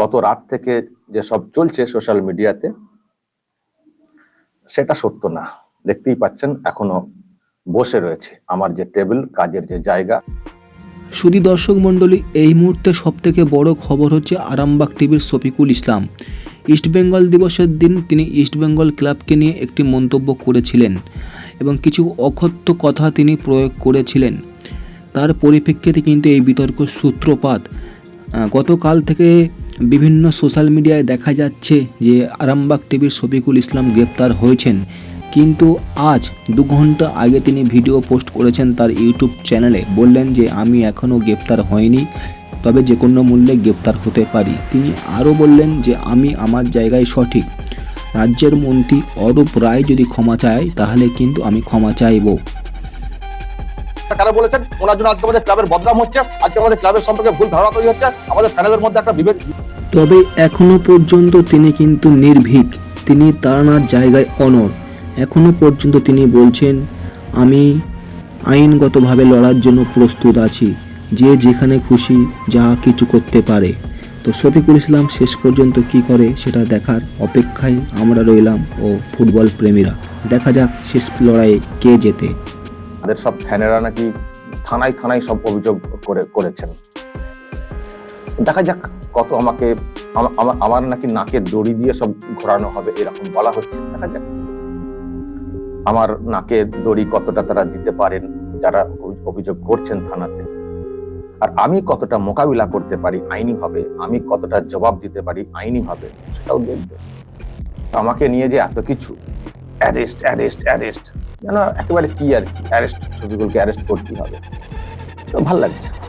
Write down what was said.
গত রাত থেকে যেসব চলছে সোশ্যাল মিডিয়াতে সেটা সত্য না। দেখতেই পাচ্ছেন, এখনও বসে রয়েছে আমার যে টেবিল কাজের যে জায়গা। সুদী দর্শক মণ্ডলী, এই মুহূর্তে সবথেকে বড় খবর হচ্ছে আরামবাগ টিভির শফিকুল ইসলাম। ইস্টবেঙ্গল দিবসের দিন তিনি ইস্টবেঙ্গল ক্লাবকে নিয়ে একটি মন্তব্য করেছিলেন এবং কিছু অকথ্য কথা তিনি প্রয়োগ করেছিলেন। তার পরিপ্রেক্ষিতে কিন্তু এই বিতর্ক সূত্রপাত গতকাল থেকে বিভিন্ন সোশ্যাল মিডিয়ায় দেখা যাচ্ছে যে আরামবাগ টিভির শফিকুল ইসলাম গ্রেপ্তার হয়েছেন। কিন্তু আজ দু ঘণ্টা আগে তিনি ভিডিও পোস্ট করেছেন তার ইউটিউব চ্যানেলে। বললেন যে, আমি এখনও গ্রেপ্তার হয়নি, তবে যে কোনো মূল্যে গ্রেপ্তার হতে পারি। তিনি আরও বললেন যে, আমি আমার জায়গায় সঠিক। রাজ্যের মন্ত্রী অরূপ রায় যদি ক্ষমা চায়, তাহলে কিন্তু আমি ক্ষমা চাইব। কারা বলেছেন, ওনার জন্য আজকে আমাদের ক্লাবের বদনাম হচ্ছে। আজকে আমাদের ক্লাবের সম্পর্কে ভুল ধারণা তৈরি হচ্ছে। আমাদের ফ্যানেদের মধ্যে একটা বিভেদ তবে এখনও পর্যন্ত তিনি কিন্তু নির্ভীক। তিনি তাড়ানোর জায়গায় অনর এখনও পর্যন্ত তিনি বলছেন, আমি আইনগতভাবে লড়ার জন্য প্রস্তুত আছি। যে যেখানে খুশি যা কিছু করতে পারে। তো শফিকুল ইসলাম শেষ পর্যন্ত কি করে সেটা দেখার অপেক্ষায় আমরা রইলাম ও ফুটবল প্রেমীরা। দেখা যাক শেষ লড়াইয়ে কে জেতে। আমাদের সব ফ্যানেরা নাকি থানায় থানায় সব অভিযোগ করে করেছেন। দেখা যাক। কত আমাকে, আমা- আমা- আমার নাকি নাকে দড়ি দিয়ে সব ঘোরানো হবে, এরকম বলা হচ্ছে। দেখা যাক। আমার নাকে দড়ি কতটা তারা দিতে পারেন, যারা অভিযোগ করছেন থানাতে। আর আমি কতটা মোকাবিলা করতে পারি আইনি ভাবে আমি কতটা জবাব দিতে পারি আইনি ভাবে সেটাও দেখবে। আমাকে নিয়ে যে এত কিছু, অ্যারেস্ট অ্যারেস্ট অ্যারেস্ট যেন একেবারে কি আর কি, অ্যারেস্ট ছবিগুলোকে অ্যারেস্ট করতে হবে। তো ভালো লাগছে।